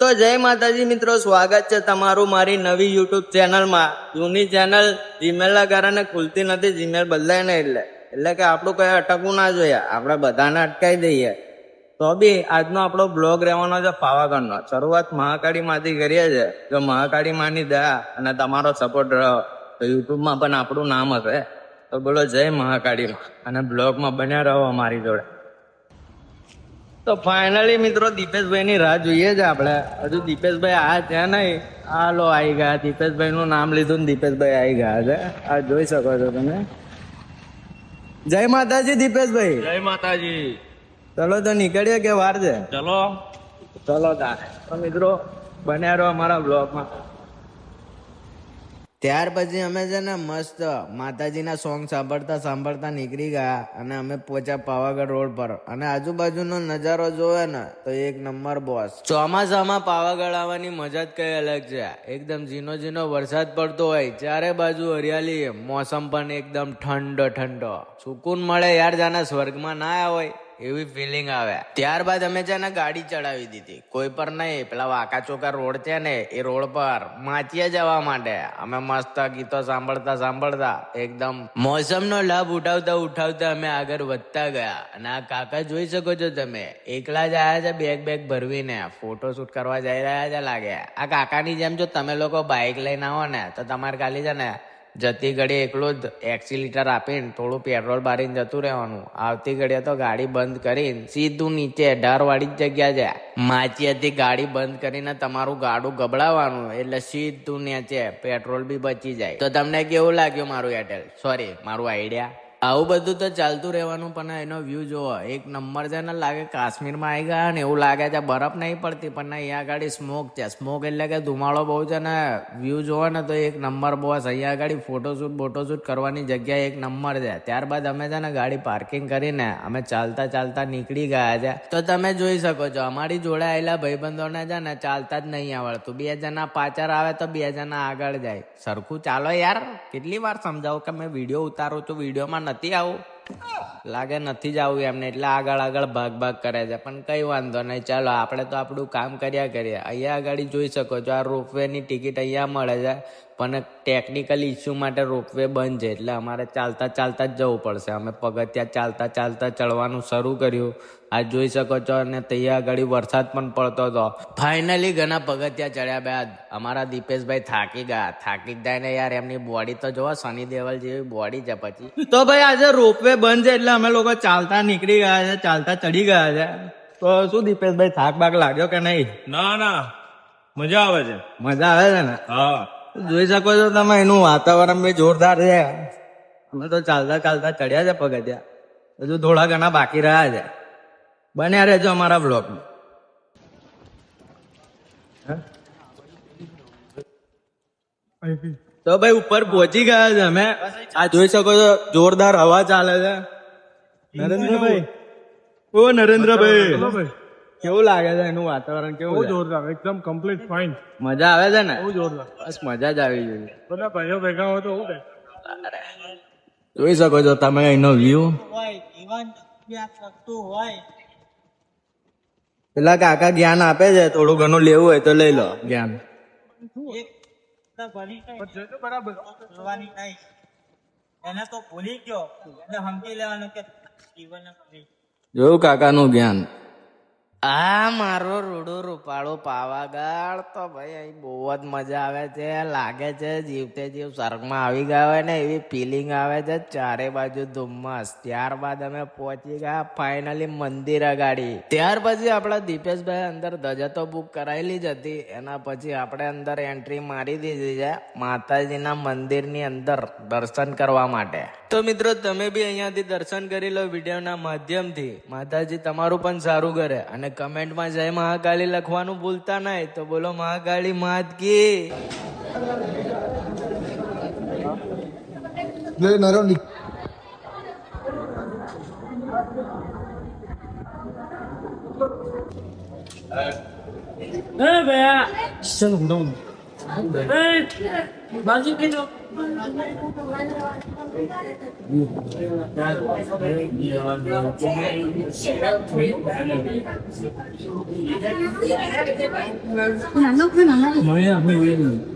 તો જય માતાજી મિત્રો, સ્વાગત છે તમારું મારી નવી યુટ્યુબ ચેનલમાં. જૂની ચેનલ જીમેલના કારણે ખુલતી નથી જીમેલ બદલાય ને એટલે. એટલે કે આપણું કઈ અટકવું ના જોઈએ, આપણે બધાને અટકાઈ દઈએ. તો બી આજનો આપણો બ્લોગ રહેવાનો છે પાવાગઢનો. શરૂઆત મહાકાળીમાંથી કરીએ છીએ જો મહાકાળી માની દયા અને તમારો સપોર્ટ રહ્યો તો યુટ્યુબમાં પણ આપણું નામ હશે. તો બોલો જય મહાકાળીમાં અને બ્લોગમાં બન્યા રહો અમારી જોડે. તો ફાઇનલી મિત્રો દીપેશભાઈ ની રાહ જોઈએ છે આપણે. હજુ દીપેશભાઈ આ છે નહીં. આ લો આવી ગયા. દીપેશભાઈ નું નામ લીધું ને દીપેશભાઈ આવી ગયા છે. આ જોઈ શકો છો તમે. જય માતાજી દીપેશભાઈ. જય માતાજી. ચલો તો નીકળીએ કે વાર છે? ચલો. ચલો તા તો મિત્રો બન્યા રહો અમારા બ્લોગમાં ત્યાર પછી અમે છે ને મસ્ત માતાજીના સોંગ સાંભળતા સાંભળતા નીકળી ગયા અને અમે પહોંચ્યા પાવાગઢ રોડ પર. અને આજુબાજુનો નજારો જોવે ને તો એક નંબર બોસ ચોમાસામાં પાવાગઢ આવવાની મજા જ કઈ અલગ છે. એકદમ ઝીનો ઝીનો વરસાદ પડતો હોય, ચારે બાજુ હરિયાળી મોસમ પણ એકદમ ઠંડો ઠંડો. સુકૂન મળે યાર જાના સ્વર્ગમાં ના આવ્યા હોય. એવી ફિલિંગ આવે. ત્યારબાદ અમે છે ને ગાડી ચડાવી દીધી. કોઈ પર નહીં. પેલા વાકા ચોકા રોડ છે ને, એ રોડ પર માચિયા જવા માટે. અમે મસ્ત ગીતો સાંભળતા સાંભળતા એકદમ મોસમનો લાભ ઉઠાવતા ઉઠાવતા અમે આગળ વધતા ગયા. અને આ કાકા જોઈ શકો છો તમે, એકલા જ આયા છે બેગ બેગ ભરવીને. ફોટો શૂટ કરવા જઈ રહ્યા છે લાગે. આ કાકાની જેમ જો તમે લોકો બાઇક લઈને આવો ને, તો તમારે ખાલી છે ને જતી ઘડી એકલું જ એક્સિલીટર આપીને થોડું પેટ્રોલ બારીને જતું રહેવાનું. આવતી ઘડીએ તો ગાડી બંધ કરીને સીધું નીચે ઢારવાળી જ જગ્યા છે માચીએથી ગાડી બંધ કરીને તમારું ગાડું ગબડાવવાનું એટલે સીધું નીચે પેટ્રોલ બી બચી જાય. તો તમને કેવું લાગ્યું મારું એરટેલ સોરી મારું આઈડિયા આવું બધું તો ચાલતું રહેવાનું, પણ એનો વ્યૂ જોવો. એક નંબર છે ને, લાગે કાશ્મીરમાં આવી ગયા ને એવું લાગે છે, બરફ નહીં પડતી, પણ અહીંયા આગળ સ્મોક છે. સ્મોક એટલે કે ધુમાડો બહુ છે ને વ્યૂ જોવો ને તો એક નંબર બોસ અહીંયા આગળ ફોટોશૂટ બોટોશૂટ કરવાની જગ્યા એક નંબર છે. ત્યારબાદ અમે છે ને ગાડી પાર્કિંગ કરીને અમે ચાલતા ચાલતા નીકળી ગયા છે. તો તમે જોઈ શકો છો, અમારી જોડે આવેલા ભાઈબંધોને છે ને ચાલતા જ નહીં આવડતું. બે જણા પાછળ આવે તો બે જણા આગળ જાય. સરખું ચાલો યાર, કેટલી વાર સમજાવું કે મેં વીડિયો ઉતારું છું વિડીયોમાં નથી આવું લાગે નથી જ આવું એમને, એટલે આગળ આગળ ભાગ ભાગ કરે છે. પણ કઈ વાંધો નહીં, ચાલો, આપણે તો આપણું કામ કર્યા કરીએ. અહીંયા આગળ જોઈ શકો છો, આ રોપવે ની ટિકિટ અહીંયા મળે છે, પણ ટેકનિકલ ઇસ્યુ માટે રોપવે બંધ છે, એટલે અમારે ચાલતા ચાલતા જ જવું પડશે. અમે પગથિયા ચાલતા ચાલતા ચડવાનું શરૂ કર્યું. આ જોઈ શકો છો, અને ત્યાં આગળ વરસાદ પણ પડતો હતો. ફાઇનલી ઘણા પગથિયા ચડ્યા બાદ અમારા દીપેશભાઈ થાકી ગયા. થાકી જાય ને યાર, એમની બોડી તો જોવા સની દેવલ જેવી બોડી છે પછી. તો ભાઈ, આજે રોપવે બંધ છે એટલે અમે લોકો ચાલતા નીકળી ગયા છે ચાલતા ચડી ગયા છે. તો શું દીપેશભાઈ થાક બાક લાગ્યો કે નહીં? ના ના. મજા આવે છે. મજા આવે છે ને? હા. જોઈ શકો છો તમે એનું વાતાવરણ બી જોરદાર છે. અમે તો ચાલતા ચાલતા ચડ્યા છે પગથિયા. હજુ થોડા ઘણા બાકી રહ્યા છે. બન્યા રહેજો અમારા બ્લોગ તો ભાઈ ઉપર પહોંચી ગયા છે અમે. આ જોઈ શકો છો જોરદાર હવા ચાલે છે. નરેન્દ્રભાઈ. ઓ નરેન્દ્રભાઈ. કેવું લાગે છે એનું વાતાવરણ? કેવું? જોરદાર એકદમ કમ્પ્લીટ ફાઇન મજા આવે છે ને? બહુ જોરદાર. બસ મજા જ આવી જોઈએ બધા ભાઈઓ ભેગા હોય તો કહે? જોઈ શકો છો તમે એનો વ્યૂ પેલા કાકા જ્ઞાન આપે છે થોડું ઘણું લેવું હોય તો લઈ લો જ્ઞાન. બરાબર. કરવાની નહીં. એને તો ભૂલી ગયો. એને સમજી લેવાનું કે જીવન જોયું કાકાનું જ્ઞાન? આ મારો રૂડો રૂપાળો પાવાગઢ તો ભાઈ, અહીં બહુ જ મજા આવે છે. લાગે છે જીવતે જીવ સ્વર્ગમાં આવી ગયા હોય ને, એવી ફિલિંગ આવે છે. ચારે બાજુ ધુમ્મસ. ત્યારબાદ અમે પહોંચી ગયા ફાઇનલી મંદિર અગાડી. ત્યાર પછી આપણા દીપેશભાઈ અંદર ધજા બુક કરાયેલી જ હતી. એના પછી આપણે અંદર એન્ટ્રી મારી દીધી છે માતાજીના મંદિરની અંદર દર્શન કરવા માટે. તો મિત્રો, તમે બી અહીંયાથી દર્શન કરી લો વિડીયોના માધ્યમથી. માતાજી તમારું પણ સારું કરે અને કમેન્ટમાં જય મહાકાળી લખવાનું ભૂલતા નહીં તો બોલો મહાકાળી માત કી. 맛있게 좀. 안 넣고 안 하고. 뭐야, 뭐, 왜.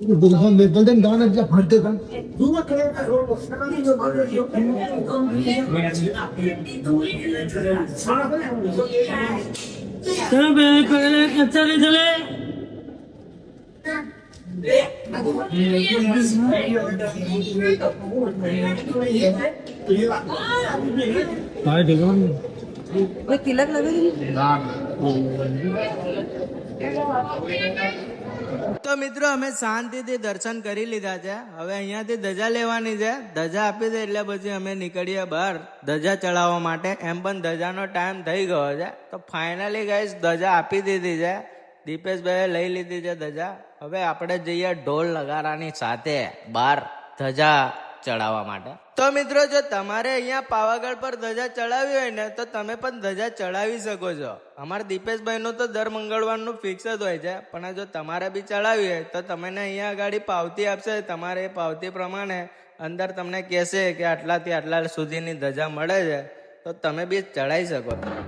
दुल्हन में बल्दन गाना जा भरते का दुआ करो सब पहले चले चले भाई देखो तिलक लगे ना તો મિત્રો, અમે શાંતિથી દર્શન કરી લીધા છે. હવે અહીંયાથી ધજા લેવાની છે. ધજા આપી દે એટલે પછી અમે નીકળીએ બહાર ધજા ચડાવવા માટે. એમ પણ ધજાનો ટાઈમ થઈ ગયો છે. તો ફાઇનલી ગાઈસ ધજા આપી દીધી છે. દીપેશભાઈએ લઈ લીધી છે ધજા. હવે આપણે જઈએ ઢોલ નગારાની સાથે બહાર ધજા ચડાવવા માટે. તો મિત્રો, જો તમારે અહીંયા પાવાગઢ પર ધજા ચડાવી હોય ને, તો તમે પણ ધજા ચડાવી શકો છો. અમારા દીપેશભાઈનું તો દર મંગળવારનું ફિક્સ જ હોય છે. પણ જો તમારે બી ચડાવી હોય, તો તમને અહીંયા આગળ પાવતી આપશે. તમારે એ પાવતી પ્રમાણે અંદર તમને કહેશે કે આટલાથી આટલા સુધીની ધજા મળે છે. તો તમે બી ચડાવી શકો છો.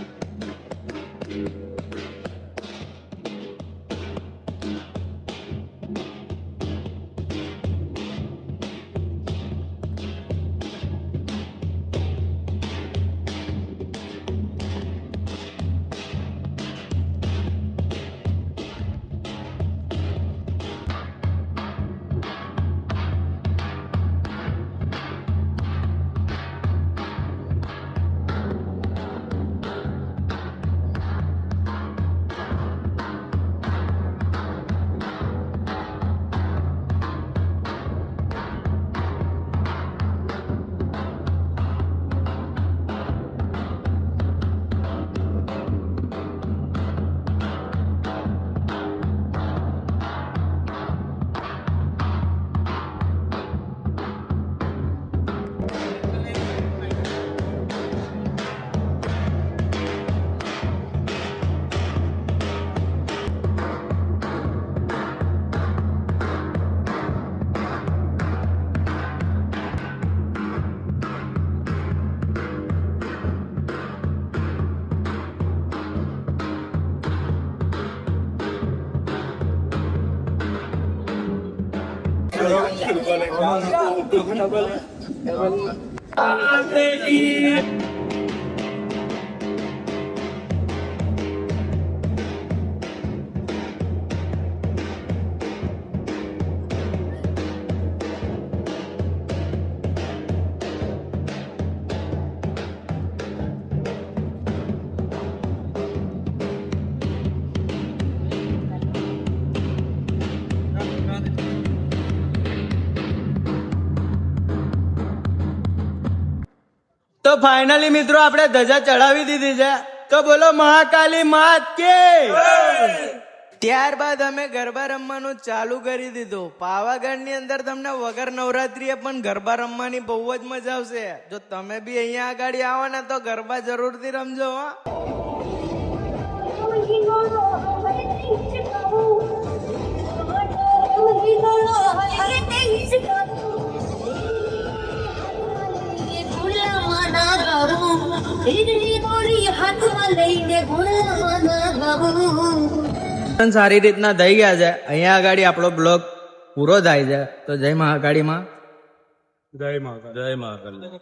વગેરે તો ફાઇનલી મિત્રો આપણે ધજા ચડાવી દીધી છે. તો બોલો મહાકાલી માત કે ત્યારબાદ અમે ગરબા રમવાનું ચાલુ કરી દીધું. પાવાગઢની અંદર તમને વગર નવરાત્રીએ પણ ગરબા રમવાની બહુ જ મજા આવશે. જો તમે બી અહીંયા આગળ આવો ને તો ગરબા જરૂરથી રમજો હો. સારી રીતના થઈ ગયા છે. અહીંયા આગળ આપણો બ્લોક પૂરો થાય છે. તો જય મહાકાળીમાં જય મહાકાળી. જય મહાકાળી.